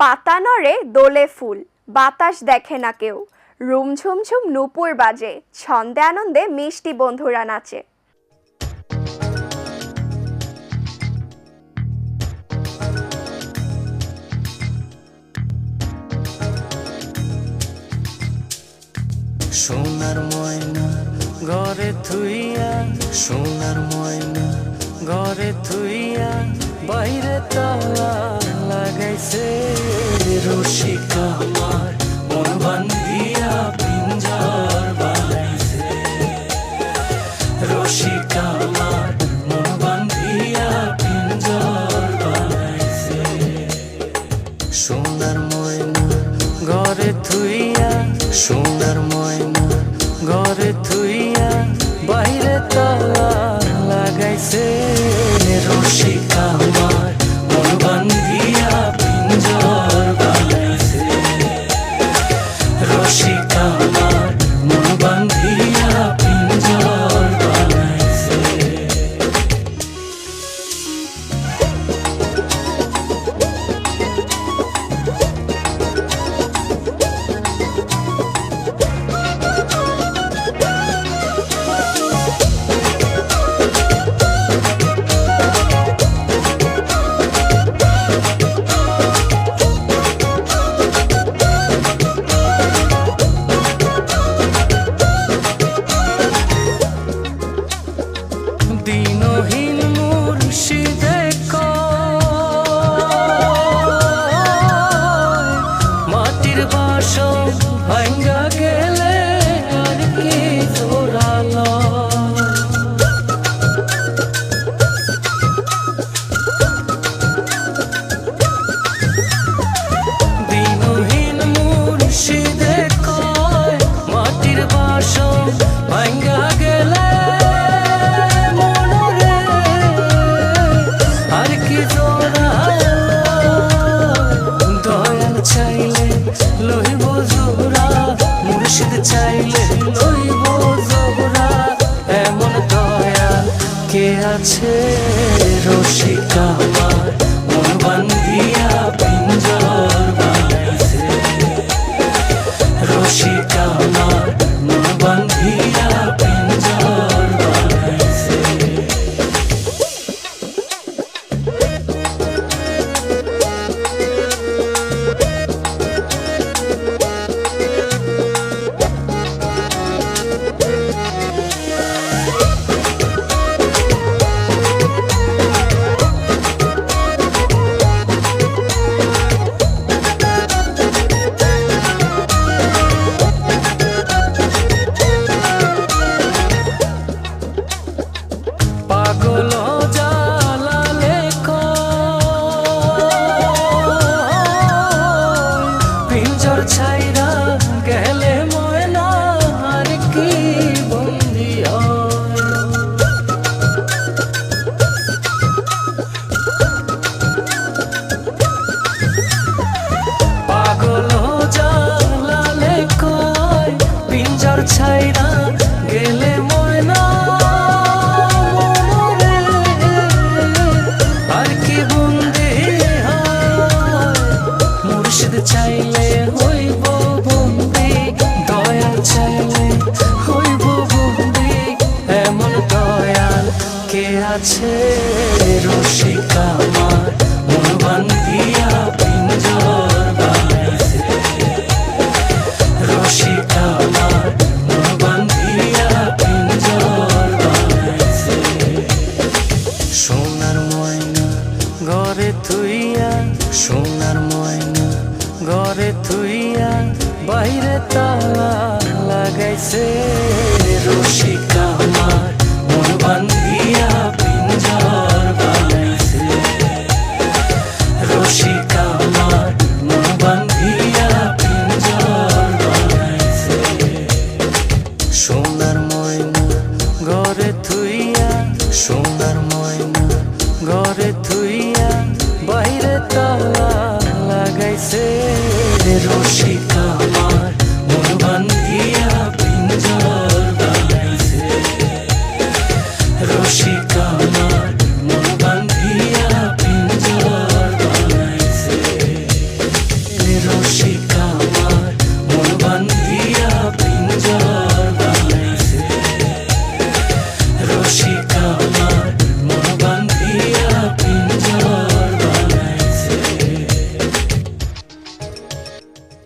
পাতা নড়ে দোলে ফুল, বাতাস দেখে না কেউ। রুম ঝুমঝুম নুপুর বাজে, ছন্দে আনন্দে মিষ্টি বন্ধুরা নাচে। সোনার ময়না ঘরে থুইয়া, সোনার ময়না ঘরে থুইয়া। বাইরে তালা লাগাইছে রসিক আমার মন বান্ধিয়া ही আছে রসিকা আমার color. বাইরে তালা লাগাইছে। রসিকা আমার মন বান্ধিয়া পিঞ্জর বানাইছে। রসিকা আমার মন বান্ধিয়া পিঞ্জর বানাইছে। সোনার ময়না ঘরে থুইয়া, সোনার ময়না ঘরে থুইয়া বাইরে তালা লাগাইছে। রসিক